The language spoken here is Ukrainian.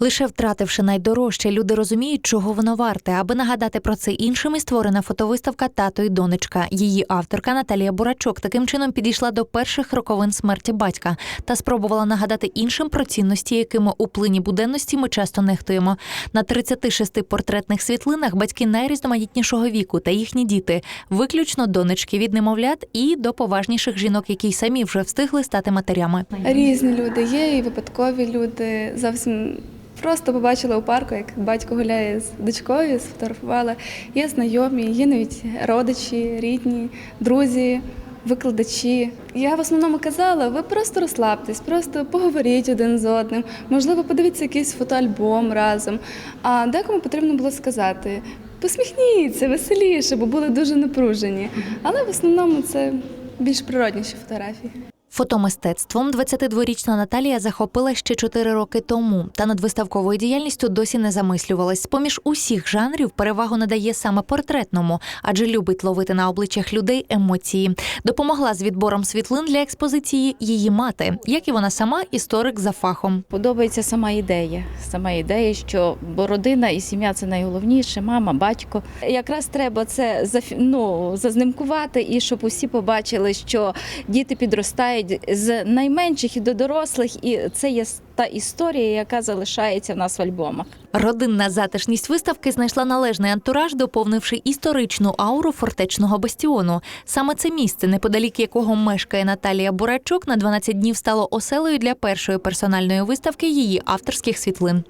Лише втративши найдорожче, люди розуміють, чого воно варте. Аби нагадати про це іншим, і створена фотовиставка Тато і донечка. Її авторка Наталія Бурачок таким чином підійшла до перших роковин смерті батька та спробувала нагадати іншим про цінності, якими у плині буденності ми часто нехтуємо. На 36 портретних світлинах батьки найрізноманітнішого віку та їхні діти, виключно донечки від немовлят і до поважніших жінок, які й самі вже встигли стати матерями. Різні люди є, і випадкові люди. Зовсім просто побачила у парку, як батько гуляє з дочкою, сфотографувала. Є знайомі, є навіть родичі, рідні, друзі. Викладачі. Я в основному казала, ви просто розслабтесь, просто поговоріть один з одним, можливо, подивіться якийсь фотоальбом разом. А декому потрібно було сказати: посміхніться, веселіше, бо були дуже напружені. Але в основному це більш природніші фотографії. Фотомистецтвом 22-річна Наталія захопила ще 4 роки тому, та над виставковою діяльністю досі не замислювалась. Поміж усіх жанрів перевагу надає саме портретному, адже любить ловити на обличчях людей емоції. Допомогла з відбором світлин для експозиції її мати, як і вона сама, історик за фахом. Подобається сама ідея. Сама ідея, що бо родина і сім'я це найголовніше, мама, батько. Якраз треба це ну, зазнимкувати і щоб усі побачили, що діти підростають з найменших і до дорослих, і це є та історія, яка залишається в нас в альбомах. Родинна затишність виставки знайшла належний антураж, доповнивши історичну ауру фортечного бастіону. Саме це місце, неподалік якого мешкає Наталія Бурачук, на 12 днів стало оселею для першої персональної виставки її авторських світлин.